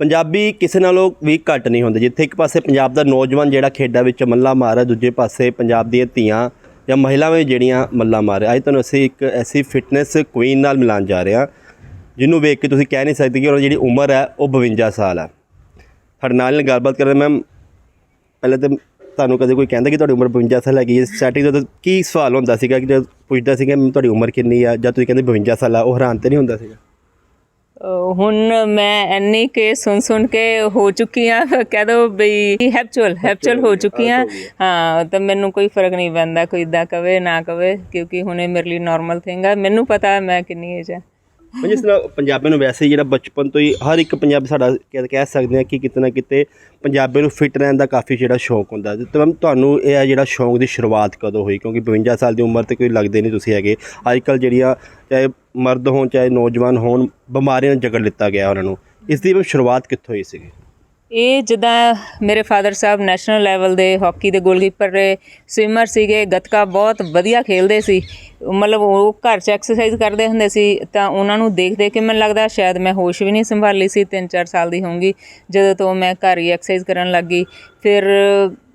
ਪੰਜਾਬੀ ਕਿਸੇ ਨਾਲੋਂ ਵੀ ਘੱਟ ਨਹੀਂ ਹੁੰਦੇ। ਜਿੱਥੇ ਇੱਕ ਪਾਸੇ ਪੰਜਾਬ ਦਾ ਨੌਜਵਾਨ ਜਿਹੜਾ ਖੇਡਾਂ ਵਿੱਚ ਮੱਲਾ ਮਾਰ ਰਿਹਾ ਦੂਜੇ ਪਾਸੇ ਪੰਜਾਬ ਦੀਆਂ ਧੀਆਂ ਜਾਂ ਮਹਿਲਾਵਾਂ ਜਿਹੜੀਆਂ ਮੱਲਾ ਮਾਰ ਰਿਹਾ ਅੱਜ ਤੁਹਾਨੂੰ ਅਸੀਂ ਇੱਕ ਐਸੀ ਫਿਟਨੈਸ ਕੁਈਨ ਨਾਲ ਮਿਲਾਉਣ ਜਾ ਰਹੇ ਹਾਂ, ਜਿਹਨੂੰ ਵੇਖ ਕੇ ਤੁਸੀਂ ਕਹਿ ਨਹੀਂ ਸਕਦੇ ਕਿ ਉਹਨਾਂ ਦੀ ਜਿਹੜੀ ਉਮਰ ਹੈ, ਉਹ 52 ਸਾਲ ਹੈ। ਸਾਡੇ ਨਾਲ ਗੱਲਬਾਤ ਕਰ ਕਰਦੇ ਮੈਮ। ਪਹਿਲੇ ਤਾਂ ਤੁਹਾਨੂੰ ਕਦੇ ਕੋਈ ਕਹਿੰਦਾ ਕਿ ਤੁਹਾਡੀ ਉਮਰ 52 ਸਾਲ ਹੈਗੀ ਹੈ? ਸਟਾਰਟਿੰਗ ਦਾ ਕੀ ਸਵਾਲ ਹੁੰਦਾ ਸੀਗਾ ਕਿ ਜਦ ਪੁੱਛਦਾ ਸੀਗਾ ਮੈਂ ਤੁਹਾਡੀ ਉਮਰ ਕਿੰਨੀ ਆ? ਜਾਂ ਤੁਸੀਂ ਕਹਿੰਦੇ 52 ਸਾਲ ਆ, ਉਹ ਹੈਰਾਨ ਤੇ ਨਹੀਂ ਹੁੰਦਾ ਸੀਗਾ? ਹੁਣ ਮੈਂ ਇੰਨੀ ਕੇ ਸੁਣ ਸੁਣ ਕੇ ਹੋ ਚੁੱਕੀ ਆ ਕਹਿ ਦੋ ਬਈ ਹੈਪਚੁਅਲ ਹੈਪਚੁਅਲ ਹੋ ਚੁੱਕੀ ਆ ਹਾਂ ਤਾਂ ਮੈਨੂੰ ਕੋਈ ਫ਼ਰਕ ਨਹੀਂ ਪੈਂਦਾ ਕੋਈ ਇਦਾਂ ਕਵੇ ਨਾ ਕਵੇ ਕਿਉਂਕਿ ਹੁਣ ਇਹ ਮੇਰੇ ਲਈ ਨਾਰਮਲ ਥਿੰਗ ਆ। ਮੈਨੂੰ ਪਤਾ ਮੈਂ ਕਿੰਨੀ ਏਜ ਹੈ ਮੈਂ ਜਿਸ ਤਰ੍ਹਾਂ ਪੰਜਾਬੀ ਨੂੰ ਵੈਸੇ ਹੀ ਜਿਹੜਾ ਬਚਪਨ ਤੋਂ ਹੀ ਹਰ ਇੱਕ ਪੰਜਾਬੀ ਸਾਡਾ ਕਹਿ ਕਹਿ ਸਕਦੇ ਹਾਂ ਕਿ ਕਿਤੇ ਨਾ ਕਿਤੇ ਪੰਜਾਬੀ ਨੂੰ ਫਿਟ ਰਹਿਣ ਦਾ ਕਾਫੀ ਜਿਹੜਾ ਸ਼ੌਂਕ ਹੁੰਦਾ। ਤੇ ਮੈਮ ਤੁਹਾਨੂੰ ਇਹ ਹੈ ਜਿਹੜਾ ਸ਼ੌਂਕ ਦੀ ਸ਼ੁਰੂਆਤ ਕਦੋਂ ਹੋਈ? ਕਿਉਂਕਿ 52 ਸਾਲ ਦੀ ਉਮਰ ਤੇ ਕੋਈ ਲੱਗਦੇ ਨਹੀਂ ਤੁਸੀਂ ਹੈਗੇ। ਅੱਜ ਕੱਲ੍ਹ ਜਿਹੜੀਆਂ ਚਾਹੇ ਮਰਦ ਹੋਣ, ਚਾਹੇ ਨੌਜਵਾਨ ਹੋਣ, ਬਿਮਾਰੀਆਂ ਨਾਲ ਜਕੜ ਲਿੱਤਾ ਗਿਆ ਉਹਨਾਂ ਨੂੰ। ਇਸ ਦੀ ਸ਼ੁਰੂਆਤ ਕਿੱਥੋਂ ਹੋਈ ਸੀਗੀ? ਇਹ ਜਿੱਦਾਂ ਮੇਰੇ ਫਾਦਰ ਸਾਹਿਬ ਨੈਸ਼ਨਲ ਲੈਵਲ ਦੇ ਹਾਕੀ ਦੇ ਗੋਲਕੀਪਰ ਰਹੇ ਸਵਿਮਰ ਸੀਗੇ, ਗੱਤਕਾ ਬਹੁਤ ਵਧੀਆ ਖੇਲਦੇ ਸੀ। ਮਤਲਬ ਉਹ ਘਰ 'ਚ ਐਕਸਰਸਾਈਜ਼ ਕਰਦੇ ਹੁੰਦੇ ਸੀ, ਤਾਂ ਉਹਨਾਂ ਨੂੰ ਦੇਖ ਦੇਖ ਕੇ ਮੈਨੂੰ ਲੱਗਦਾ ਸ਼ਾਇਦ ਮੈਂ ਹੋਸ਼ ਵੀ ਨਹੀਂ ਸੰਭਾਲੀ ਸੀ 3-4 ਸਾਲ ਦੀ ਹੋਊਂਗੀ, ਜਦੋਂ ਤੋਂ ਮੈਂ ਘਰ ਹੀ ਐਕਸਰਸਾਈਜ਼ ਕਰਨ ਲੱਗ ਗਈ। ਫਿਰ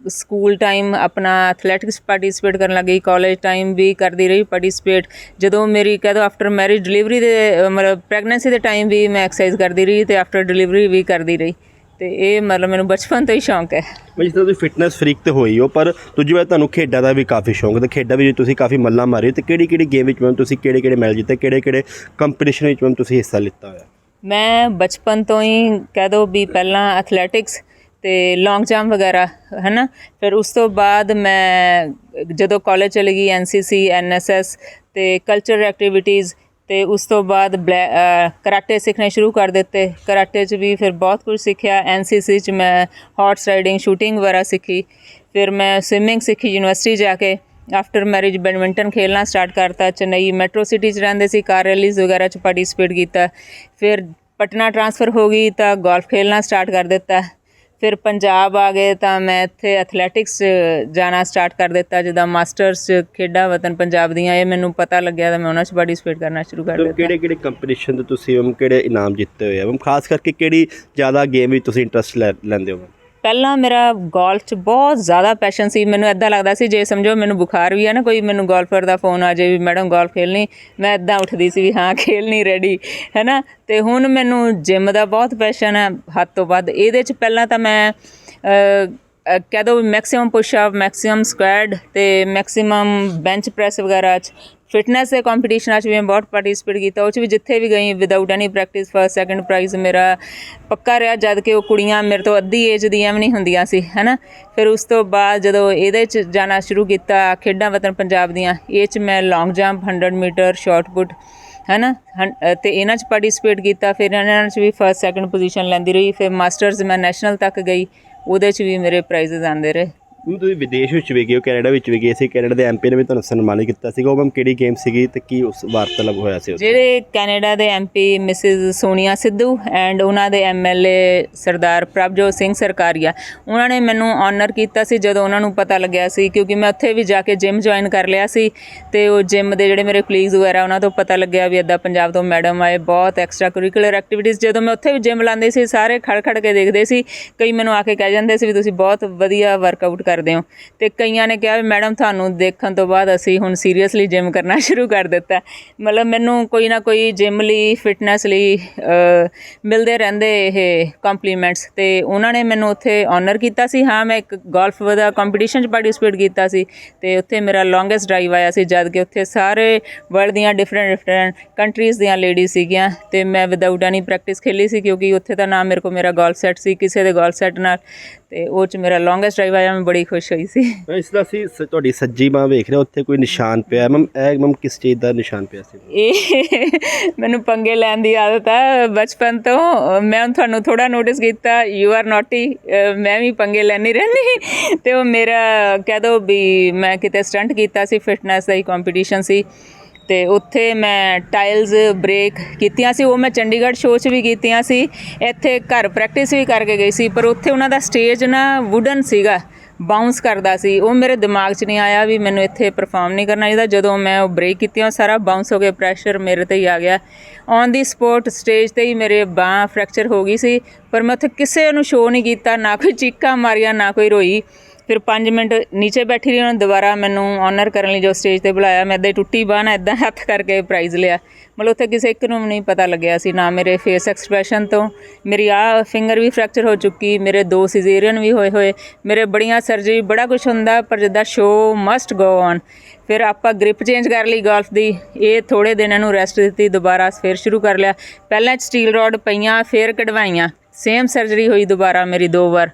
ਸਕੂਲ ਟਾਈਮ ਆਪਣਾ ਐਥਲੈਟਿਕਸ ਪਾਰਟਿਸਿਪੇਟ ਕਰਨ ਲੱਗੀ ਕਾਲਜ ਟਾਈਮ ਵੀ ਕਰਦੀ ਰਹੀ ਪਾਰਟਿਸਿਪੇਟ। ਜਦੋਂ ਮੇਰੀ ਕਹਿ ਦੋ ਆਫਟਰ ਮੈਰਿਜ ਡਿਲੀਵਰੀ ਦੇ ਮਤਲਬ ਪ੍ਰੈਗਨੈਂਸੀ ਦੇ ਟਾਈਮ ਵੀ ਮੈਂ ਐਕਸਰਸਾਈਜ਼ ਕਰਦੀ ਰਹੀ ਤੇ ਆਫਟਰ ਡਿਲੀਵਰੀ ਵੀ ਕਰਦੀ ਰਹੀ। ਤੇ ਇਹ ਮਤਲਬ ਮੈਨੂੰ ਬਚਪਨ ਤੋਂ ਹੀ ਸ਼ੌਂਕ ਹੈ। ਮੈਂ ਤਰ੍ਹਾਂ ਤੁਸੀਂ ਫਿਟਨੈਸ ਫਰੀਕ ਤੇ ਹੋਈ ਹੋ ਪਰ ਦੂਜੀ ਵਾਰ ਤੁਹਾਨੂੰ ਖੇਡਾਂ ਦਾ ਵੀ ਕਾਫੀ ਸ਼ੌਂਕ ਤੇ ਖੇਡਾਂ ਵਿੱਚ ਤੁਸੀਂ ਕਾਫੀ ਮੱਲਾਂ ਮਾਰੀ ਤੇ ਕਿਹੜੀ ਕਿਹੜੀ ਗੇਮ ਵਿੱਚ ਮੈਮ ਤੁਸੀਂ ਕਿਹੜੇ ਕਿਹੜੇ ਮੈਚ ਜਿੱਤੇ ਕਿਹੜੇ ਕਿਹੜੇ ਕੰਪੀਟੀਸ਼ਨ ਵਿੱਚ ਮੈਮ ਤੁਸੀਂ ਹਿੱਸਾ ਲਿੱਤਾ ਹੋਇਆ? ਮੈਂ ਬਚਪਨ ਤੋਂ ਹੀ ਕਹਿ ਦੋ ਵੀ ਪਹਿਲਾਂ ਐਥਲੈਟਿਕਸ ਤੇ ਲੌਂਗ ਜੰਪ ਵਗੈਰਾ ਹੈ ਨਾ ਫਿਰ ਉਸ ਤੋਂ ਬਾਅਦ ਮੈਂ ਜਦੋਂ ਕਾਲਜ ਚਲੀ ਗਈ ਐਨਸੀਸੀ ਐਨਐਸਐਸ ਤੇ ਕਲਚਰਲ ਐਕਟੀਵਿਟੀਜ਼ ਤੇ ਉਸ ਤੋਂ ਬਾਅਦ ਕਰਾਟੇ ਸਿੱਖਣੇ ਸ਼ੁਰੂ ਕਰ ਦਿੱਤੇ। ਕਰਾਟੇ 'ਚ ਵੀ ਫਿਰ ਬਹੁਤ ਕੁਝ ਸਿੱਖਿਆ। ਐਨਸੀਸੀ 'ਚ ਮੈਂ ਹਾਰਸ ਰਾਈਡਿੰਗ ਸ਼ੂਟਿੰਗ ਵਗੈਰਾ ਸਿੱਖੀ। ਫਿਰ ਮੈਂ ਸਵਿਮਿੰਗ ਸਿੱਖੀ ਯੂਨੀਵਰਸਿਟੀ ਜਾ ਕੇ। ਆਫਟਰ ਮੈਰਿਜ ਬੈਡਮਿੰਟਨ ਖੇਲਣਾ ਸਟਾਰਟ ਕਰਤਾ। ਚੇਨਈ ਮੈਟਰੋ ਸਿਟੀ 'ਚ ਰਹਿੰਦੇ ਸੀ। ਕਾਰ ਰੈਲੀਜ਼ ਵਗੈਰਾ 'ਚ ਪਾਰਟਿਸਿਪੇਟ ਕੀਤਾ। ਫਿਰ ਪਟਨਾ ਟਰਾਂਸਫਰ ਹੋ ਗਈ ਤਾਂ ਗੋਲਫ ਖੇਲਣਾ ਸਟਾਰਟ ਕਰ ਦਿੱਤਾ। ਫਿਰ ਪੰਜਾਬ ਆ ਗਏ ਤਾਂ ਮੈਂ ਇੱਥੇ ਐਥਲੈਟਿਕਸ ਜਾਣਾ ਸਟਾਰਟ ਕਰ ਦਿੱਤਾ ਜਿੱਦਾਂ ਮਾਸਟਰਸ ਖੇਡਾਂ ਵਤਨ ਪੰਜਾਬ ਦੀਆਂ ਇਹ ਮੈਨੂੰ ਪਤਾ ਲੱਗਿਆ ਤਾਂ ਮੈਂ ਉਹਨਾਂ 'ਚ ਪਾਰਟਿਸਿਪੇਟ ਕਰਨਾ ਸ਼ੁਰੂ ਕਰ ਦਿੱਤਾ। ਕਿਹੜੇ ਕਿਹੜੇ ਕੰਪੀਟੀਸ਼ਨ ਤੇ ਤੁਸੀਂ ਮੈਮ ਕਿਹੜੇ ਇਨਾਮ ਜਿੱਤੇ ਹੋਏ ਆ? ਮੈਮ ਖਾਸ ਕਰਕੇ ਕਿਹੜੀ ਜ਼ਿਆਦਾ ਗੇਮ ਵਿੱਚ ਤੁਸੀਂ ਇੰਟਰਸਟ ਲੈਂਦੇ ਹੋ ਪਹਿਲਾਂ ਮੇਰਾ ਗੋਲਫ 'ਚ ਬਹੁਤ ਜ਼ਿਆਦਾ ਪੈਸ਼ਨ ਸੀ। ਮੈਨੂੰ ਐਦਾਂ ਲੱਗਦਾ ਸੀ, ਜੇ ਸਮਝੋ ਮੈਨੂੰ ਬੁਖਾਰ ਵੀ ਆ ਨਾ, ਕੋਈ ਮੈਨੂੰ ਗੋਲਫਰ ਦਾ ਫੋਨ ਆ ਜਾਏ ਵੀ, ਮੈਡਮ ਗੋਲਫ ਖੇਲਣੀ। ਮੈਂ ਐਦਾਂ ਉੱਠਦੀ ਸੀ ਵੀ, ਹਾਂ, ਖੇਲਣੀ ਰੈਡੀ ਹੈ ਨਾ ਤੇ ਹੁਣ ਮੈਨੂੰ ਜਿਮ ਦਾ ਬਹੁਤ ਪੈਸ਼ਨ ਹੈ ਹੱਦ ਤੋਂ ਵੱਧ ਇਹਦੇ 'ਚ ਪਹਿਲਾਂ ਤਾਂ ਮੈਂ ਕਹਿ ਦੋ maximum push up maximum squat ਤੇ ਮੈਕਸਿਮਮ ਬੈਂਚ ਪ੍ਰੈਸ ਵਗੈਰਾ 'ਚ ਫਿਟਨੈਸ ਦੇ ਕੰਪੀਟੀਸ਼ਨਾਂ 'ਚ ਵੀ ਮੈਂ ਬਹੁਤ ਪਾਰਟਿਸਿਪੇਟ ਕੀਤਾ। ਉਹ 'ਚ ਵੀ ਜਿੱਥੇ ਵੀ ਗਈ without any practice first second prize ਮੇਰਾ ਪੱਕਾ ਰਿਹਾ ਜਦ ਕਿ ਉਹ ਕੁੜੀਆਂ ਮੇਰੇ ਤੋਂ ਅੱਧੀ ਏਜ ਦੀਆਂ ਵੀ ਨਹੀਂ ਹੁੰਦੀਆਂ ਸੀ ਹੈਨਾ? ਫਿਰ ਉਸ ਤੋਂ ਬਾਅਦ ਜਦੋਂ ਇਹਦੇ 'ਚ ਜਾਣਾ ਸ਼ੁਰੂ ਕੀਤਾ ਖੇਡਾਂ ਵਤਨ ਪੰਜਾਬ ਦੀਆਂ ਇਹ 'ਚ ਮੈਂ long jump 100 metre shot put ਹੈਨਾ? ਹੰ- ਅ, ਤੇ ਇਹਨਾਂ 'ਚ ਪਾਰਟਿਸਿਪੇਟ ਕੀਤਾ। ਫਿਰ ਇਹਨਾਂ 'ਚ ਵੀ ਫਸਟ ਸੈਕੰਡ ਪੋਜੀਸ਼ਨ ਲੈਂਦੀ ਰਹੀ। ਫਿਰ ਮਾਸਟਰਸ ਮੈਂ ਨੈਸ਼ਨਲ ਤੱਕ ਗਈ। ਉਹਦੇ 'ਚ ਵੀ ਮੇਰੇ ਪ੍ਰਾਈਜ਼ਸ ਆਉਂਦੇ ਰਹੇ। ਮੈਮ ਤੁਸੀਂ ਵਿਦੇਸ਼ ਵਿੱਚ ਵੀ ਗਏ ਹੋ, ਕੈਨੇਡਾ ਵਿੱਚ ਵੀ ਗਏ ਸੀ, ਕੈਨੇਡਾ ਦੇ ਐਮਪੀ ਨੇ ਵੀ ਤੁਹਾਨੂੰ ਸਨਮਾਨਿਤ ਕੀਤਾ ਸੀਗਾ, ਉਹ ਮੈਮ ਕਿਹੜੀ ਗੇਮ ਸੀਗੀ ਤੇ ਕੀ ਉਸ ਵਾਰਤਾਲਾਪ ਹੋਇਆ ਸੀ ਉੱਥੇ? ਜਿਹੜੇ ਕੈਨੇਡਾ ਦੇ MP Mrs Sonia Sidhu and ਉਹਨਾਂ ਦੇ ਐਮਐਲਏ ਸਰਦਾਰ ਪ੍ਰਭਜੋਤ ਸਿੰਘ ਸਰਕਾਰੀਆ, ਉਹਨਾਂ ਨੇ ਮੈਨੂੰ ਆਨਰ ਕੀਤਾ ਸੀ ਜਦੋਂ ਉਹਨਾਂ ਨੂੰ ਪਤਾ ਲੱਗਿਆ ਸੀ, ਕਿਉਂਕਿ ਮੈਂ ਉੱਥੇ ਵੀ ਜਾ ਕੇ ਜਿਮ ਜੁਆਇਨ ਕਰ ਲਿਆ ਸੀ ਤੇ ਉਹ ਜਿਮ ਦੇ ਜਿਹੜੇ ਮੇਰੇ ਕਲੀਗਸ ਵਗੈਰਾ, ਉਹਨਾਂ ਤੋਂ ਪਤਾ ਲੱਗਿਆ ਵੀ ਅੱਦਾ ਪੰਜਾਬ ਤੋਂ ਮੈਡਮ ਆਏ, ਬਹੁਤ ਐਕਸਟਰਾ ਕਰਿਕੂਲਰ ਐਕਟੀਵਿਟੀਜ਼ ਜਦੋਂ ਮੈਂ ਉੱਥੇ ਵੀ ਜਿਮ ਲਾਉਂਦੇ ਸੀ, ਸਾਰੇ ਖੜ ਖੜ ਕੇ ਦੇਖਦੇ ਸੀ, ਕਈ ਮੈਨੂੰ ਆ ਕੇ ਕਹਿ ਜਾਂਦੇ ਸੀ ਵੀ ਤੁਸੀਂ ਬਹੁਤ ਵਧੀਆ ਵਰਕਆਊਟ ਕਰਦੇ ਹੋ। ਤੇ ਕਈਆਂ ਨੇ ਕਿਹਾ ਵੀ ਮੈਡਮ, ਤੁਹਾਨੂੰ ਦੇਖਣ ਤੋਂ ਬਾਅਦ ਅਸੀਂ ਹੁਣ ਸੀਰੀਅਸਲੀ ਜਿਮ ਕਰਨਾ ਸ਼ੁਰੂ ਕਰ ਦਿੱਤਾ। ਮਤਲਬ ਮੈਨੂੰ ਕੋਈ ਨਾ ਕੋਈ ਜਿਮ ਲਈ ਫਿਟਨੈਸ ਲਈ ਮਿਲਦੇ ਰਹਿੰਦੇ ਇਹ ਕੰਪਲੀਮੈਂਟਸ ਤੇ ਉਹਨਾਂ ਨੇ ਮੈਨੂੰ ਉੱਥੇ ਆਨਰ ਕੀਤਾ ਸੀ। ਹਾਂ, ਮੈਂ ਇੱਕ ਗੋਲਫ ਦਾ ਕੰਪੀਟੀਸ਼ਨ 'ਚ ਪਾਰਟਿਸਿਪੇਟ ਕੀਤਾ ਸੀ ਤੇ ਉੱਥੇ ਮੇਰਾ ਲੌਂਗੈਸਟ ਡਰਾਈਵ ਆਇਆ ਸੀ, ਜਦ ਕਿ ਉੱਥੇ ਸਾਰੇ ਵਰਲਡ ਦੀਆਂ ਡਿਫਰੈਂਟ ਡਿਫਰੈਂਟ ਕੰਟਰੀਜ਼ ਦੀਆਂ ਲੇਡੀਜ਼ ਸੀਗੀਆਂ ਤੇ ਮੈਂ ਵਿਦਆਊਟ ਐਨੀ ਪ੍ਰੈਕਟਿਸ ਖੇਲੀ ਸੀ ਕਿਉਂਕਿ ਉੱਥੇ ਤਾਂ ਨਾ ਮੇਰੇ ਕੋਲ ਮੇਰਾ ਗੋਲ ਸੈੱਟ ਸੀ, ਕਿਸੇ ਦੇ ਗੋਲ ਸੈੱਟ ਨਾਲ। ਤੇ ਉਹ 'ਚ ਮੇਰਾ ਲੌਂਗੈਸਟ ਡਰਾਈਵ ਆਇਆ ਮੈਂ ਬੜੀ ਖੁਸ਼ ਹੋਈ ਸੀ। ਇਸ ਦਾ ਸ- ਤੁਹਾਡੀ ਸੱਜੀ ਬਾਹ ਵੇਖ ਰਹੇ ਹਾਂ, ਉੱਥੇ ਕੋਈ ਨਿਸ਼ਾਨ ਪਿਆ। ਮੈਮ ਇਹ ਮੈਮ ਕਿਸ ਚੀਜ਼ ਦਾ ਨਿਸ਼ਾਨ ਪਿਆ ਸੀ? ਇਹ ਮੈਨੂੰ ਪੰਗੇ ਲੈਣ ਦੀ ਆਦਤ ਆ ਬਚਪਨ ਤੋਂ। ਮੈਂ ਹੁਣ ਤੁਹਾਨੂੰ ਥੋੜਾ ਨੋਟਿਸ ਕੀਤਾ ਯੂ ਆਰ ਨੋਟੀ ਮੈਂ ਵੀ ਪੰਗੇ ਲੈਣੀ ਰਹਿੰਦੀ। ਤੇ ਉਹ ਮੇਰਾ ਕਹਿ ਦੋ ਵੀ ਮੈਂ ਕਿਤੇ ਸਟੰਟ ਕੀਤਾ ਸੀ ਫਿਟਨੈਸ ਦਾ ਹੀ ਕੰਪੀਟੀਸ਼ਨ ਸੀ। ਤੇ ਉੱਥੇ ਮੈਂ ਟਾਈਲਸ ਬ੍ਰੇਕ ਕੀਤੀਆਂ ਸੀ, ਉਹ ਮੈਂ ਚੰਡੀਗੜ੍ਹ ਸ਼ੋਅ 'ਚ ਵੀ ਕੀਤੀਆਂ ਸੀ। ਇੱਥੇ ਘਰ ਪ੍ਰੈਕਟਿਸ ਵੀ ਕਰਕੇ ਗਈ ਸੀ, ਪਰ ਉੱਥੇ ਉਹਨਾਂ ਦਾ ਸਟੇਜ ਨਾ ਵੁਡਨ ਸੀਗਾ ਬਾਉਂਸ ਕਰਦਾ ਸੀ। ਉਹ ਮੇਰੇ ਦਿਮਾਗ 'ਚ ਨਹੀਂ ਆਇਆ ਵੀ ਮੈਨੂੰ ਇੱਥੇ ਪਰਫਾਰਮ ਨਹੀਂ ਕਰਨਾ ਚਾਹੀਦਾ। ਜਦੋਂ ਮੈਂ ਉਹ ਬ੍ਰੇਕ ਕੀਤੀ ਉਹ ਸਾਰਾ ਬਾਉਂਸ ਹੋ ਕੇ ਪ੍ਰੈਸ਼ਰ ਮੇਰੇ ਤੇ ਹੀ ਆ ਗਿਆ। ਔਨ ਦੀ ਸਪੋਰਟ ਸਟੇਜ ਤੇ ਹੀ ਮੇਰੇ ਬਾਹ ਫ੍ਰੈਕਚਰ ਹੋ ਗਈ ਸੀ, ਪਰ ਮੈਂ ਉੱਥੇ ਕਿਸੇ ਨੂੰ ਸ਼ੋਅ ਨਹੀਂ ਕੀਤਾ, ਨਾ ਕੋਈ ਚੀਕਾਂ ਮਾਰੀਆਂ, ਨਾ ਕੋਈ ਰੋਈ। ਫਿਰ 5 ਮਿੰਟ ਨੀਚੇ ਬੈਠੀ ਰਹੀ ਉਹਨਾਂ ਦੁਬਾਰਾ ਮੈਨੂੰ ਆਨਰ ਕਰਨ ਲਈ ਜੋ ਸਟੇਜ ਤੇ ਬੁਲਾਇਆ, ਮੈਂ ਇਦਾਂ ਟੁੱਟੀ ਬਾਹ ਨਾਲ ਇਦਾਂ ਹੱਥ ਕਰਕੇ ਪ੍ਰਾਈਜ਼ ਲਿਆ। ਮਤਲਬ ਉੱਥੇ ਕਿਸੇ ਇੱਕ ਨੂੰ ਵੀ ਨਹੀਂ ਪਤਾ ਲੱਗਿਆ ਸੀ, ਨਾ ਮੇਰੇ ਫੇਸ ਐਕਸਪ੍ਰੈਸ਼ਨ ਤੋਂ। ਮੇਰੀ ਆ ਫਿੰਗਰ ਵੀ ਫ੍ਰੈਕਚਰ ਹੋ ਚੁੱਕੀ, ਮੇਰੇ ਦੋ ਸਿਜ਼ੇਰੀਅਨ ਵੀ ਹੋਏ ਹੋਏ, ਮੇਰੇ ਬੜੀਆਂ ਸਰਜਰੀ ਬੜਾ ਕੁਝ ਹੁੰਦਾ, ਪਰ ਜਿੱਦਾਂ ਸ਼ੋ ਮਸਟ ਗੋ ਔਨ ਫਿਰ ਆਪਾਂ ਗ੍ਰਿਪ ਚੇਂਜ ਕਰ ਲਈ ਗੋਲਫ ਦੀ, ਇਹ ਥੋੜੇ ਦਿਨਾਂ ਨੂੰ ਰੈਸਟ ਦਿੱਤੀ, ਦੁਬਾਰਾ ਫਿਰ ਸ਼ੁਰੂ ਕਰ ਲਿਆ। ਪਹਿਲਾਂ ਸਟੀਲ ਰੋਡ ਪਈਆਂ, ਫਿਰ ਕਢਵਾਈਆਂ। ਸੇਮ ਸਰਜਰੀ ਹੋਈ ਦੁਬਾਰਾ ਮੇਰੀ ਦੋ ਵਾਰ।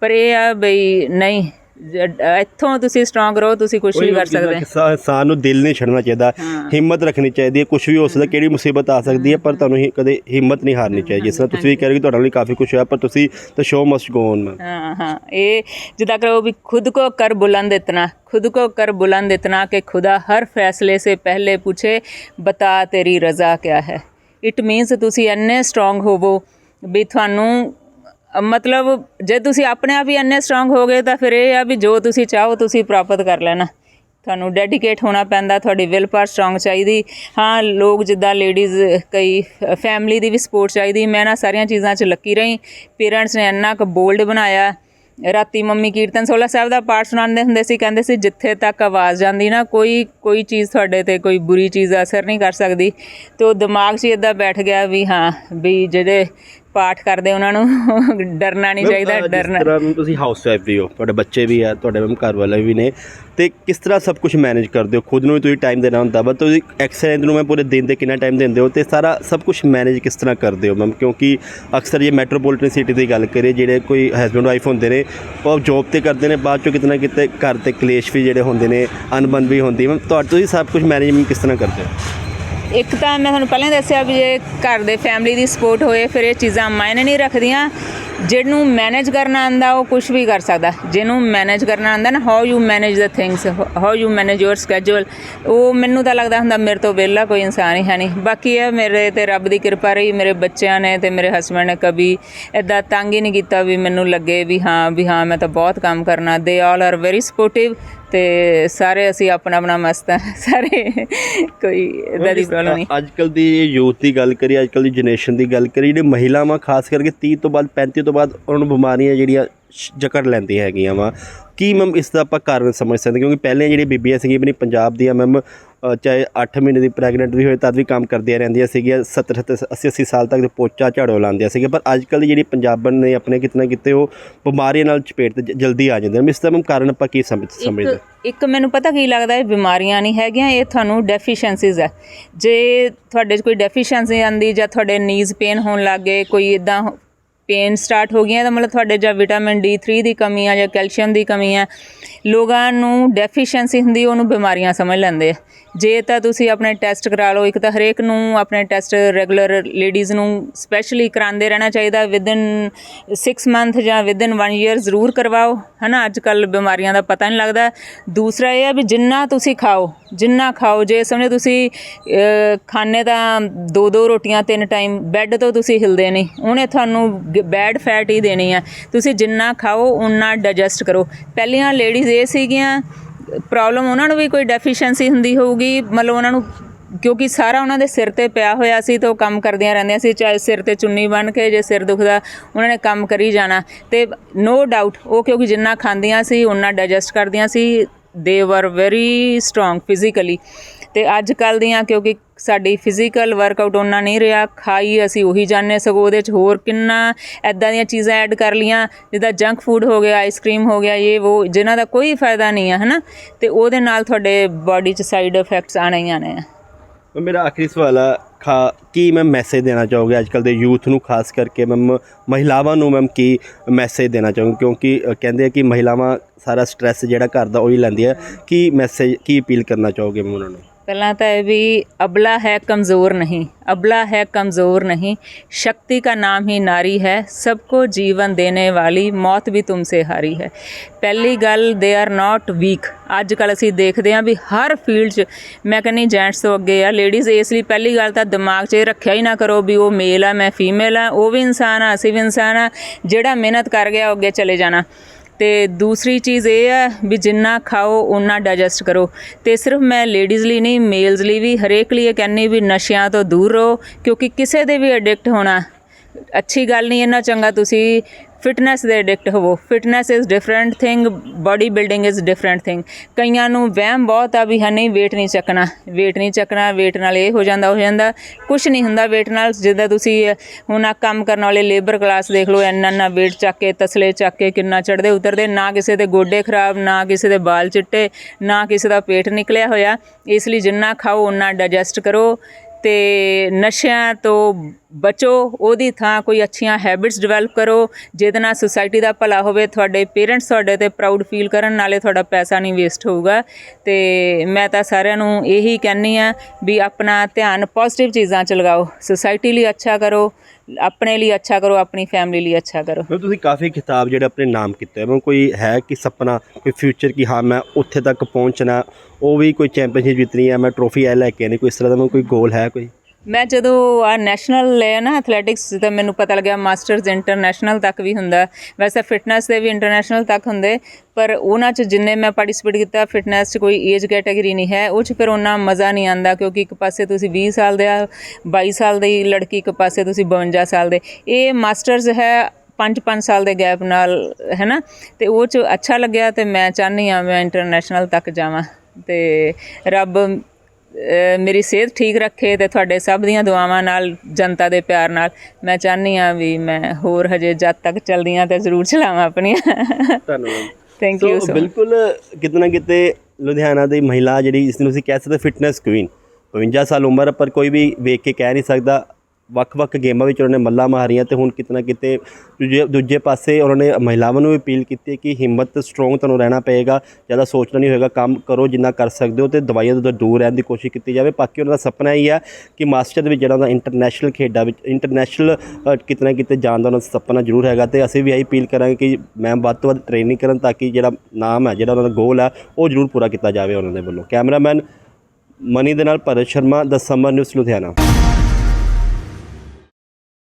ਪਰ ਇਹ ਆ ਬਈ ਨਹੀਂ ਜ- ਇੱਥੋਂ ਤੁਸੀਂ ਸਟਰੋਂਗ ਰਹੋ ਤੁਸੀਂ ਕੁਝ ਵੀ ਕਰ ਸਕਦੇ ਇਨਸਾਨ ਨੂੰ ਦਿਲ ਨਹੀਂ ਛੱਡਣਾ ਚਾਹੀਦਾ ਹਿੰਮਤ ਰੱਖਣੀ ਚਾਹੀਦੀ ਹੈ ਕੁਝ ਵੀ ਹੋ ਸਕਦਾ ਕਿਹੜੀ ਮੁਸੀਬਤ ਆ ਸਕਦੀ ਹੈ ਪਰ ਤੁਹਾਨੂੰ ਹੀ ਕਦੇ ਹਿੰਮਤ ਨਹੀਂ ਹਾਰਨੀ ਚਾਹੀਦੀ ਜਿਸ ਤਰ੍ਹਾਂ ਤੁਸੀਂ ਵੀ ਕਹਿ ਰਹੇ ਕਿ ਤੁਹਾਡੇ ਲਈ ਕਾਫੀ ਕੁਝ ਹੋਇਆ ਪਰ ਤੁਸੀਂ ਤਾਂ ਸ਼ੋ ਮਸਟ ਗੋ ਔਨ हाँ हाँ ये जिदा करो भी खुद को कर बुलंद इतना खुद को कर बुलंद इतना कि खुदा हर फैसले से पहले पूछे बता तेरी रज़ा क्या है ਇਟ ਮੀਨਸ ਤੁਸੀਂ ਇੰਨੇ ਸਟਰੋਂਗ ਹੋਵੋ ਵੀ ਤੁਹਾਨੂੰ ਅ, ਮਤਲਬ ਜੇ ਤੁਸੀਂ ਆਪਣੇ ਆਪ ਹੀ ਇੰਨੇ ਸਟਰੋਂਗ ਹੋ ਗਏ ਤਾਂ ਫਿਰ ਇਹ ਆ ਵੀ ਜੋ ਤੁਸੀਂ ਚਾਹੋ ਤੁਸੀਂ ਪ੍ਰਾਪਤ ਕਰ ਲੈਣਾ। ਤੁਹਾਨੂੰ ਡੈਡੀਕੇਟ ਹੋਣਾ ਪੈਂਦਾ, ਤੁਹਾਡੀ ਵਿਲ ਪਾਵਰ ਸਟਰੋਂਗ ਚਾਹੀਦੀ। ਹਾਂ, ਲੋਕ ਜਿੱਦਾਂ ਲੇਡੀਜ਼ ਕਈ ਫੈਮਿਲੀ ਦੀ ਵੀ ਸਪੋਰਟ ਚਾਹੀਦੀ। ਮੈਂ ਨਾ ਸਾਰੀਆਂ ਚੀਜ਼ਾਂ 'ਚ ਲੱਕੀ ਰਹੀ। ਪੇਰੈਂਟਸ ਨੇ ਇੰਨਾ ਕੁ ਬੋਲਡ ਬਣਾਇਆ। ਰਾਤੀ ਮੰਮੀ ਕੀਰਤਨ ਸੋਲਾ ਸਾਹਿਬ ਦਾ ਪਾਠ ਸੁਣਾਉਂਦੇ ਹੁੰਦੇ ਸੀ, ਕਹਿੰਦੇ ਸੀ, ਜਿੱਥੇ ਤੱਕ ਆਵਾਜ਼ ਜਾਂਦੀ ਨਾ, ਕੋਈ ਕੋਈ ਚੀਜ਼ ਤੁਹਾਡੇ ਤੇ ਕੋਈ ਬੁਰੀ ਚੀਜ਼ ਅਸਰ ਨਹੀਂ ਕਰ ਸਕਦੀ। ਤੇ ਉਹ ਦਿਮਾਗ 'ਚ ਇਦਾਂ ਬੈਠ ਗਿਆ ਵੀ ਹਾਂ, ਵੀ ਜਿਹੜੇ ਪਾਠ ਕਰਦੇ ਉਹਨਾਂ ਨੂੰ। ਡਰਨਾ ਨਹੀਂ ਚਾਹੀਦਾ ਡਰਨਾ ਜਿਸ ਤਰ੍ਹਾਂ ਤੁਸੀਂ ਹਾਊਸ ਵਾਈਫ ਵੀ ਹੋ ਤੁਹਾਡੇ ਬੱਚੇ ਵੀ ਆ ਤੁਹਾਡੇ ਮੈਮ ਘਰ ਵਾਲੇ ਵੀ ਨੇ ਤੇ ਕਿਸ ਤਰ੍ਹਾਂ ਸਭ ਕੁਝ ਮੈਨੇਜ ਕਰਦੇ ਹੋ? ਖੁਦ ਨੂੰ ਵੀ ਤੁਸੀਂ ਟਾਈਮ ਦੇਣਾ ਹੁੰਦਾ ਵਾ ਤੁਸੀਂ ਐਕਸਰਸਾਈਜ਼ ਨੂੰ ਮੈਂ ਪੂਰੇ ਦਿਨ ਦੇ ਕਿੰਨਾ ਟਾਈਮ ਦਿੰਦੇ ਹੋ ਤੇ ਸਾਰਾ ਸਭ ਕੁਝ ਮੈਨੇਜ ਕਿਸ ਤਰ੍ਹਾਂ ਕਰਦੇ ਹੋ ਮੈਮ ਕਿਉਂਕਿ ਅਕਸਰ ਇਹ ਮੈਟਰੋਪੋਲੀਟਨ ਸਿਟੀ ਦੀ ਗੱਲ ਕਰੀਏ ਜਿਹੜੇ ਕੋਈ ਹਸਬੰਡ ਵਾਈਫ ਹੁੰਦੇ ਨੇ ਉਹ ਜੌਬ ਤੇ ਕਰਦੇ ਨੇ ਬਾਅਦ ਚੋਂ ਕਿਤੇ ਨਾ ਕਿਤੇ ਘਰ ਤੇ ਕਲੇਸ਼ ਵੀ ਜਿਹੜੇ ਹੁੰਦੇ ਨੇ ਅਨਬਨ ਵੀ ਹੁੰਦੀ ਮੈਮ ਤੁਹਾਡੇ ਤੁਸੀਂ ਸਭ ਕੁਝ ਮੈਨੇਜਮੈਂਟ ਕਿਸ ਤਰ੍ਹਾਂ ਕਰਦੇ ਹੋ? ਇੱਕ ਤਾਂ ਮੈਂ ਤੁਹਾਨੂੰ ਪਹਿਲਾਂ ਹੀ ਦੱਸਿਆ ਵੀ ਜੇ ਘਰ ਦੇ ਫੈਮਿਲੀ ਦੀ ਸਪੋਰਟ ਹੋਏ, ਫਿਰ ਇਹ ਚੀਜ਼ਾਂ ਮਾਇਨੇ ਨਹੀਂ ਰੱਖਦੀਆਂ। ਜਿਹਨੂੰ ਮੈਨੇਜ ਕਰਨਾ ਆਂਦਾ ਉਹ ਕੁਝ ਵੀ ਕਰ ਸਕਦਾ। ਜਿਹਨੂੰ ਮੈਨੇਜ ਕਰਨਾ ਆਂਦਾ ਨਾ how you manage the things how you manage your schedule ਉਹ ਮੈਨੂੰ ਤਾਂ ਲੱਗਦਾ ਹੁੰਦਾ ਮੇਰੇ ਤੋਂ ਵਿਹਲਾ ਕੋਈ ਇਨਸਾਨ ਹੀ ਹੈ ਨਹੀਂ। ਬਾਕੀ ਇਹ ਮੇਰੇ ਤੇ ਰੱਬ ਦੀ ਕਿਰਪਾ ਰਹੀ, ਮੇਰੇ ਬੱਚਿਆਂ ਨੇ ਤੇ ਮੇਰੇ ਹਸਬੰਡ ਨੇ ਕਦੀ ਐਦਾਂ ਤੰਗ ਹੀ ਨਹੀਂ ਕੀਤਾ ਵੀ ਮੈਨੂੰ ਲੱਗੇ ਵੀ ਹਾਂ ਵੀ ਹਾਂ, ਮੈਂ ਤਾਂ ਬਹੁਤ ਕੰਮ ਕਰਨਾ। ਦੇ ਆਲ ਆਰ ਵੈਰੀ ਸਪੋਰਟਿਵ ਤੇ ਸਾਰੇ ਅਸੀਂ ਆਪਣਾ ਆਪਣਾ ਮਸਤ ਹਾਂ। ਸਾਰੇ ਕੋਈ ਇਦਾਂ ਦੀ ਪ੍ਰੋਬਲਮ ਨਹੀਂ। ਅੱਜ ਕੱਲ ਦੀ ਯੂਥ ਦੀ ਗੱਲ ਕਰੀਏ ਅੱਜ ਕੱਲ ਦੀ ਜਨਰੇਸ਼ਨ ਦੀ ਗੱਲ ਕਰੀਏ, ਜਿਹੜੇ ਮਹਿਲਾਵਾਂ, ਖਾਸ ਕਰਕੇ 30 ਤੋਂ ਬਾਅਦ 35 ਤੋਂ ਬਾਅਦ ਉਹਨਾਂ ਨੂੰ ਬਿਮਾਰੀਆਂ ਜਿਹੜੀਆਂ ਜਕੜ ਲੈਂਦੀਆਂ ਹੈਗੀਆਂ ਵਾ। ਕੀ ਮੈਮ ਇਸ ਦਾ ਆਪਾਂ ਕਾਰਨ ਸਮਝ ਸਕਦੇ ਕਿਉਂਕਿ ਪਹਿਲੇ ਜਿਹੜੀ ਬੀਬੀਆਂ ਸੀਗੀਆਂ ਆਪਣੀ ਪੰਜਾਬ ਦੀਆਂ ਮੈਮ ਚਾਹੇ 8 ਮਹੀਨੇ ਦੀ ਪ੍ਰੈਗਨੈਂਟ ਵੀ ਹੋਏ ਤਦ ਵੀ ਕੰਮ ਕਰਦੀਆਂ ਰਹਿੰਦੀਆਂ ਸੀਗੀਆਂ 70 70 80 80 ਸਾਲ ਤੱਕ ਦੇ ਪੋਚਾ ਝਾੜੋ ਲਾਉਂਦੀਆਂ ਸੀਗੀਆਂ। ਪਰ ਅੱਜ ਕੱਲ ਦੀ ਜਿਹੜੀ ਪੰਜਾਬਣ ਨੇ ਆਪਣੇ ਕਿਤੇ ਨਾ ਕਿਤੇ ਉਹ ਬਿਮਾਰੀਆਂ ਨਾਲ ਚਪੇਟ ਤੇ ਜਲਦੀ ਆ ਜਾਂਦੇ ਨੇ। ਇਸ ਦਾ ਮੈਮ ਕਾਰਨ ਆਪਾਂ ਕੀ ਸਮਝ ਸਮਝਦੇ ਇੱਕ ਮੈਨੂੰ ਪਤਾ ਕੀ ਲੱਗਦਾ ਇਹ ਬਿਮਾਰੀਆਂ ਨਹੀਂ ਹੈਗੀਆਂ ਇਹ ਤੁਹਾਨੂੰ ਡੈਫੀਸ਼ੀਐਂਸੀਜ਼ ਹੈ। ਜੇ ਤੁਹਾਡੇ 'ਚ ਕੋਈ ਡੈਫੀਸ਼ੀਐਂਸੀ ਆਂਦੀ ਜਾਂ ਤੁਹਾਡੇ ਨੀਜ਼ ਪੇਨ ਹੋਣ ਲੱਗ ਕੋਈ ਇਦਾਂ ਪੇਨ ਸਟਾਰਟ ਹੋ ਗਈਆਂ ਤਾਂ ਮਤਲਬ ਤੁਹਾਡੇ ਜਾਂ ਵਿਟਾਮਿਨ D3 ਦੀ ਕਮੀ ਆ ਜਾਂ ਕੈਲਸ਼ੀਅਮ ਦੀ ਕਮੀ ਆ, ਲੋਕਾਂ ਨੂੰ ਡੈਫੀਸ਼ੀਐਂਸੀ ਹੁੰਦੀ, ਉਹਨੂੰ ਬਿਮਾਰੀਆਂ ਸਮਝ ਲੈਂਦੇ ਆ। ਜੇ ਤਾਂ ਤੁਸੀਂ ਆਪਣੇ ਟੈਸਟ ਕਰਾ ਲਓ ਇੱਕ ਤਾਂ ਹਰੇਕ ਨੂੰ ਆਪਣੇ ਟੈਸਟ ਰੈਗੂਲਰ ਲੇਡੀਜ਼ ਨੂੰ ਸਪੈਸ਼ਲੀ ਕਰਾਉਂਦੇ ਰਹਿਣਾ ਚਾਹੀਦਾ ਵਿਦਨ 6 ਮੰਥ ਜਾਂ ਵਿਦਨ 1 ਈਅਰ ਜ਼ਰੂਰ ਕਰਵਾਓ ਹਨਾ? ਅੱਜ ਕੱਲ ਬਿਮਾਰੀਆਂ ਦਾ ਪਤਾ ਨਹੀਂ ਲੱਗਦਾ। ਦੂਸਰਾ ਇਹ ਹੈ ਵੀ ਜਿੰਨਾ ਤੁਸੀਂ ਖਾਓ ਜਿੰਨਾ ਖਾਓ ਜੇ ਸਮਝੋ ਤੁਸੀਂ ਅਹ, ਖਾਣੇ ਤਾਂ ਦੋ ਦੋ ਰੋਟੀਆਂ ਤਿੰਨ ਟਾਈਮ ਬੈੱਡ ਤੋਂ ਤੁਸੀਂ ਹਿਲਦੇ ਨਹੀਂ ਉਹਨੇ ਤੁਹਾਨੂੰ ਬੈਡ ਫੈਟ ਹੀ ਦੇਣੀ ਆ। ਤੁਸੀਂ ਜਿੰਨਾ ਖਾਓ ਉਨਾ ਡਾਈਜੈਸਟ ਕਰੋ। ਪਹਿਲੀਆਂ ਲੇਡੀਜ਼ ਇਹ ਸੀਗੀਆਂ ਪ੍ਰੋਬਲਮ ਉਹਨਾਂ ਨੂੰ ਵੀ ਕੋਈ ਡੈਫੀਸ਼ੀਐਂਸੀ ਹੁੰਦੀ ਹੋਊਗੀ, ਮਤਲਬ ਉਹਨਾਂ ਨੂੰ ਕਿਉਂਕਿ ਸਾਰਾ ਉਹਨਾਂ ਦੇ ਸਿਰ ਤੇ ਪਿਆ ਹੋਇਆ ਸੀ ਤੇ ਉਹ ਕੰਮ ਕਰਦੀਆਂ ਰਹਿੰਦੀਆਂ ਸੀ, ਚਾਹੇ ਸਿਰ ਤੇ ਚੁੰਨੀ ਬੰਨ ਕੇ ਜੇ ਸਿਰ ਦੁਖਦਾ, ਉਹਨਾਂ ਨੇ ਕੰਮ ਕਰੀ ਜਾਣਾ। ਤੇ ਨੋ ਡਾਊਟ ਉਹ ਕਿਉਂਕਿ ਜਿੰਨਾ ਖਾਂਦੀਆਂ ਸੀ ਉਹਨਾਂ ਡਾਈਜੈਸਟ ਕਰਦੀਆਂ ਸੀ ਦੇ ਵਰ ਵੈਰੀ ਸਟਰੋਂਗ ਫਿਜ਼ੀਕਲੀ ਤੇ ਅੱਜ ਕੱਲ ਦੀਆਂ, ਕਿਉਂਕਿ ਸਾਡੀ ਫਿਜ਼ੀਕਲ ਵਰਕਆਊਟ ਉਹਨਾਂ ਨਹੀਂ ਰਿਹਾ, ਖਾਈ ਅਸੀਂ ਉਹੀ ਜਾਣਦੇ ਸਗੋਂ ਉਹਦੇ ਚ ਹੋਰ ਕਿੰਨਾ ਐਦਾਂ ਦੀਆਂ ਚੀਜ਼ਾਂ ਐਡ ਕਰ ਲੀਆਂ ਜਿੱਦਾਂ ਜੰਕ ਫੂਡ ਹੋ ਗਿਆ ਆਈਸਕ੍ਰੀਮ ਹੋ ਗਿਆ, ਇਹ ਉਹ ਜਿਨ੍ਹਾਂ ਦਾ ਕੋਈ ਫਾਇਦਾ ਨਹੀਂ ਹੈ ਹਨਾ? ਤੇ ਉਹਦੇ ਨਾਲ ਤੁਹਾਡੇ ਬਾਡੀ 'ਚ ਸਾਈਡ ਇਫੈਕਟਸ ਆਣੇ ਹੀ ਆਣੇ ਆ ਮੇਰਾ ਆਖਰੀ ਸਵਾਲ ਆ, ਖਾ, ਕੀ ਮੈਂ ਮੈਸੇਜ ਦੇਣਾ ਚਾਹੋਗੇ ਅੱਜ ਕੱਲ ਦੇ ਯੂਥ ਨੂੰ, ਖਾਸ ਕਰਕੇ ਮੈਮ ਮਹਿਲਾਵਾਂ ਨੂੰ ਮੈਮ ਕੀ ਮੈਸੇਜ ਦੇਣਾ ਚਾਹੋਗੇ? ਕਿਉਂਕਿ ਕਹਿੰਦੇ ਆ ਕਿ ਮਹਿਲਾਵਾਂ ਸਾਰਾ ਸਟ੍ਰੈਸ ਜਿਹੜਾ ਘਰ ਦਾ ਉਹੀ ਲੈਂਦੀ ਲੈਂਦੀਆਂ। ਕੀ ਮੈਸੇਜ ਕੀ ਅਪੀਲ ਕਰਨਾ ਚਾਹੋਗੇ ਮੈਮ ਉਹਨਾਂ ਨੂੰ? ਪਹਿਲਾਂ ਤਾਂ ਇਹ ਵੀ ਅਬਲਾ ਹੈ ਕਮਜ਼ੋਰ ਨਹੀਂ ਅਬਲਾ ਹੈ ਕਮਜ਼ੋਰ नहीं शक्ति का नाम ही नारी है सबको जीवन देने वाली मौत भी तुमसे हारी है ਪਹਿਲੀ ਗੱਲ ਦੇ ਆਰ ਨਾਟ ਵੀਕ ਅੱਜ ਕੱਲ ਅਸੀਂ ਦੇਖਦੇ ਹਾਂ ਵੀ ਹਰ ਫੀਲਡ 'ਚ ਮੈਂ ਕਹਿੰਨੀ ਜੈਂਟਸ ਤੋਂ ਅੱਗੇ ਆ ਲੇਡੀਜ਼ ਇਸ ਲਈ ਪਹਿਲੀ ਗੱਲ ਤਾਂ ਦਿਮਾਗ 'ਚ ਇਹ ਰੱਖਿਆ ਹੀ ਨਾ ਕਰੋ ਵੀ ਉਹ ਮੇਲ ਆ ਮੈਂ ਫੀਮੇਲ ਆ ਉਹ ਵੀ ਇਨਸਾਨ ਆ ਅਸੀਂ ਵੀ ਇਨਸਾਨ ਆ ਜਿਹੜਾ ਮਿਹਨਤ ਕਰ ਗਿਆ ਉਹ ਅੱਗੇ ਚਲੇ ਜਾਣਾ ਤੇ ਦੂਸਰੀ ਚੀਜ਼ ਇਹ ਹੈ ਵੀ ਜਿੰਨਾ ਖਾਓ, ਓਨਾ ਡਾਈਜੈਸਟ ਕਰੋ। ਤੇ ਸਿਰਫ ਮੈਂ ਲੇਡੀਜ਼ ਲਈ ਨਹੀਂ ਮੇਲਜ਼ ਲਈ ਵੀ ਹਰੇਕ ਲਈ ਇਹ ਕਹਿੰਨੀ ਵੀ ਨਸ਼ਿਆਂ ਤੋਂ ਦੂਰ ਰਹੋ, ਕਿਉਂਕਿ ਕਿਸੇ ਦੇ ਵੀ ਐਡਿਕਟ ਹੋਣਾ, ਅੱਛੀ ਗੱਲ ਨਹੀਂ ਇੰਨਾ ਚੰਗਾ ਤੁਸੀਂ ਫਿਟਨੈਸ ਦੇ ਐਡਿਕਟ ਹੋਵੋ। Fitness is different thing body building is different thing ਕਈਆਂ ਨੂੰ ਵਹਿਮ ਬਹੁਤ ਆ ਵੀ ਹਾਂ, ਨਹੀਂ, weight ਨਹੀਂ ਚੱਕਣਾ। weight ਨਹੀਂ ਚੱਕਣਾ, weight ਨਾਲ ਇਹ ਹੋ ਜਾਂਦਾ ਹੋ ਜਾਂਦਾ। ਕੁਝ ਨਹੀਂ ਹੁੰਦਾ weight ਨਾਲ, ਜਿੱਦਾਂ ਤੁਸੀਂ ਹੁਣ ਆ ਕੰਮ ਕਰਨ ਵਾਲੇ ਲੇਬਰ ਕਲਾਸ ਦੇਖ ਲਓ, ਇੰਨਾ ਇੰਨਾ weight ਚੱਕ ਕੇ, ਤਸਲੇ ਚੱਕ ਕੇ ਕਿੰਨਾ ਚੜਦੇ ਉਤਰਦੇ, ਨਾ ਕਿਸੇ ਦੇ ਗੋਡੇ ਖਰਾਬ, ਨਾ ਕਿਸੇ ਦੇ ਬਾਲ ਚਿੱਟੇ, ਨਾ ਕਿਸੇ ਦਾ ਪੇਟ ਨਿਕਲਿਆ ਹੋਇਆ। ਇਸ ਲਈ ਜਿੰਨਾ ਖਾਓ ਉਨਾ ਡਾਈਜੈਸਟ ਕਰੋ। ਤੇ ਨਸ਼ਿਆਂ ਤੋਂ ਬਚੋ, ਉਹਦੀ ਥਾਂ ਕੋਈ ਅੱਛੀਆਂ ਹੈਬਿਟਸ ਡਿਵੈਲਪ ਕਰੋ, ਜਿਹਦੇ ਨਾਲ ਸੁਸਾਇਟੀ ਦਾ ਭਲਾ ਹੋਵੇ, ਤੁਹਾਡੇ ਪੇਰੈਂਟਸ ਤੁਹਾਡੇ ਤੇ ਪ੍ਰਾਊਡ ਫੀਲ ਕਰਨ, ਨਾਲੇ ਤੁਹਾਡਾ ਪੈਸਾ ਨਹੀਂ ਵੇਸਟ ਹੋਊਗਾ। ਤੇ ਮੈਂ ਤਾਂ ਸਾਰਿਆਂ ਨੂੰ ਇਹੀ ਕਹਿੰਨੀ ਆ ਵੀ ਆਪਣਾ ਧਿਆਨ ਪੋਜ਼ਿਟਿਵ ਚੀਜ਼ਾਂ 'ਚ ਲਗਾਓ ਸੁਸਾਇਟੀ ਲਈ ਅੱਛਾ ਕਰੋ ਆਪਣੇ ਲਈ ਅੱਛਾ ਕਰੋ, ਆਪਣੀ ਫੈਮਿਲੀ ਲਈ ਅੱਛਾ ਕਰੋ। ਮੈਂ ਤੁਸੀਂ ਕਾਫੀ ਖਿਤਾਬ ਜਿਹੜੇ ਆਪਣੇ ਨਾਮ ਕੀਤੇ ਮੈਮ ਕੋਈ ਹੈ ਕਿ ਸੁਪਨਾ, ਕੋਈ ਫਿਊਚਰ ਕਿ ਹਾਂ, ਮੈਂ ਉੱਥੇ ਤੱਕ ਪਹੁੰਚਣਾ, ਉਹ ਵੀ ਕੋਈ ਚੈਂਪੀਅਨਸ਼ਿਪ ਜਿੱਤਣੀ ਹੈ ਮੈਂ ਟਰੋਫੀ ਐ ਲੈ ਕੇ ਆਣੀ ਕੋਈ ਇਸ ਤਰ੍ਹਾਂ ਦਾ ਕੋਈ ਗੋਲ ਹੈ ਕੋਈ? ਮੈਂ ਜਦੋਂ ਆ ਨੈਸ਼ਨਲ ਲਿਆ ਨਾ ਐਥਲੈਟਿਕਸ ਤਾਂ ਮੈਨੂੰ ਪਤਾ ਲੱਗਿਆ ਮਾਸਟਰਸ ਇੰਟਰਨੈਸ਼ਨਲ ਤੱਕ ਵੀ ਹੁੰਦਾ, ਵੈਸੇ ਫਿਟਨੈਸ ਦੇ ਵੀ ਇੰਟਰਨੈਸ਼ਨਲ ਤੱਕ ਹੁੰਦੇ, ਪਰ ਉਹਨਾਂ ਚ ਜਿੰਨੇ ਮੈਂ ਪਾਰਟਿਸਿਪੇਟ ਕੀਤਾ ਫਿਟਨੈਸ ਚ ਕੋਈ ਏਜ ਕੈਟਾਗਰੀ ਨਹੀਂ ਹੈ, ਉਹ ਚ ਫਿਰ ਉਹਨਾਂ ਮਜ਼ਾ ਨਹੀਂ ਆਂਦਾ ਕਿਉਂਕਿ ਇੱਕ ਪਾਸੇ ਤੁਸੀਂ 20 ਸਾਲ ਦੇ ਆ 22 ਸਾਲ ਦੀ ਲੜਕੀ, ਇੱਕ ਪਾਸੇ ਤੁਸੀਂ 52 ਸਾਲ ਦੇ। ਇਹ ਮਾਸਟਰਸ ਹੈ 5-5 ਸਾਲ ਦੇ ਗੈਪ ਨਾਲ, ਹੈ ਨਾ? ਤੇ ਉਹ ਚ ਅੱਛਾ ਲੱਗਿਆ ਤੇ ਮੈਂ ਚਾਹਨੀ ਆ ਮੈਂ ਇੰਟਰਨੈਸ਼ਨਲ ਤੱਕ ਜਾਵਾਂ। ਤੇ ਰੱਬ ਮੇਰੀ ਸਿਹਤ ਠੀਕ ਰੱਖੇ ਤੇ ਤੁਹਾਡੇ ਸਭ ਦੀਆਂ ਦੁਆਵਾਂ ਨਾਲ ਜਨਤਾ ਦੇ ਪਿਆਰ ਨਾਲ ਮੈਂ ਚਾਹਨੀ ਆ ਵੀ ਮੈਂ ਹੋਰ ਹਜੇ ਜਦ ਤੱਕ ਚਲਦੀਆਂ ਤੇ ਜ਼ਰੂਰ ਚਲਾਵਾਂ ਆਪਣੀਆਂ। ਧੰਨਵਾਦ। ਥੈਂਕ ਯੂ ਸੋ ਬਿਲਕੁਲ ਕਿਤੇ ਨਾ ਕਿਤੇ ਲੁਧਿਆਣਾ ਦੀ ਮਹਿਲਾ ਜਿਹੜੀ ਇਸ ਨੂੰ ਅਸੀਂ ਕਹਿ ਸਕਦੇ ਫਿਟਨੈਸ ਕੁਈਨ 52 ਸਾਲ ਉਮਰ ਪਰ ਕੋਈ ਵੀ ਵੇਖ ਕੇ ਕਹਿ ਨਹੀਂ ਸਕਦਾ। ਵੱਖ-ਵੱਖ ਗੇਮਾਂ ਵਿੱਚ ਉਹਨਾਂ ਨੇ ਮੱਲਾ ਮਾਰੀਆਂ ਤੇ ਹੁਣ ਕਿਤੇ ਨਾ ਕਿਤੇ ਦੂਜੇ ਦੂਜੇ ਪਾਸੇ ਉਹਨਾਂ ਨੇ ਮਹਿਲਾਵਾਂ ਨੂੰ ਵੀ ਅਪੀਲ ਕੀਤੀ ਕਿ ਹਿੰਮਤ ਸਟਰੋਂਗ ਤੁਹਾਨੂੰ ਰਹਿਣਾ ਪਏਗਾ, ਜ਼ਿਆਦਾ ਸੋਚਣਾ ਨਹੀਂ ਹੋਏਗਾ, ਕੰਮ ਕਰੋ ਜਿੰਨਾ ਕਰ ਸਕਦੇ ਹੋ ਤੇ ਦਵਾਈਆਂ ਤੋਂ ਦੂਰ ਰਹਿਣ ਦੀ ਕੋਸ਼ਿਸ਼ ਕੀਤੀ ਜਾਵੇ। ਬਾਕੀ ਉਹਨਾਂ ਦਾ ਸੁਪਨਾ ਹੀ ਹੈ ਕਿ ਮਾਸਟਰ ਦੇ ਵਿੱਚ ਜਿਹੜਾ ਉਹਦਾ ਇੰਟਰਨੈਸ਼ਨਲ ਖੇਡਾਂ ਵਿੱਚ ਇੰਟਰਨੈਸ਼ਨਲ ਕਿਤੇ ਨਾ ਕਿਤੇ ਜਾਣ ਦਾ ਉਹਨਾਂ ਦਾ ਸੁਪਨਾ ਜ਼ਰੂਰ ਹੈਗਾ ਤੇ ਅਸੀਂ ਵੀ ਇਹੀ ਅਪੀਲ ਕਰਾਂਗੇ ਕਿ ਮੈਮ ਵੱਧ ਤੋਂ ਵੱਧ ਟ੍ਰੇਨਿੰਗ ਕਰਨ ਤਾਂ ਕਿ ਜਿਹੜਾ ਨਾਮ ਹੈ, ਜਿਹੜਾ ਉਹਨਾਂ ਦਾ ਗੋਲ ਹੈ ਉਹ ਜ਼ਰੂਰ ਪੂਰਾ ਕੀਤਾ ਜਾਵੇ ਉਹਨਾਂ ਦੇ ਵੱਲੋਂ। ਕੈਮਰਾਮੈਨ ਮਨੀ ਦੇ ਨਾਲ ਭਰਤ ਸ਼ਰਮਾ ਦਾ ਸਮਰ ਨਿਊਜ਼ ਲੁਧਿਆਣਾ।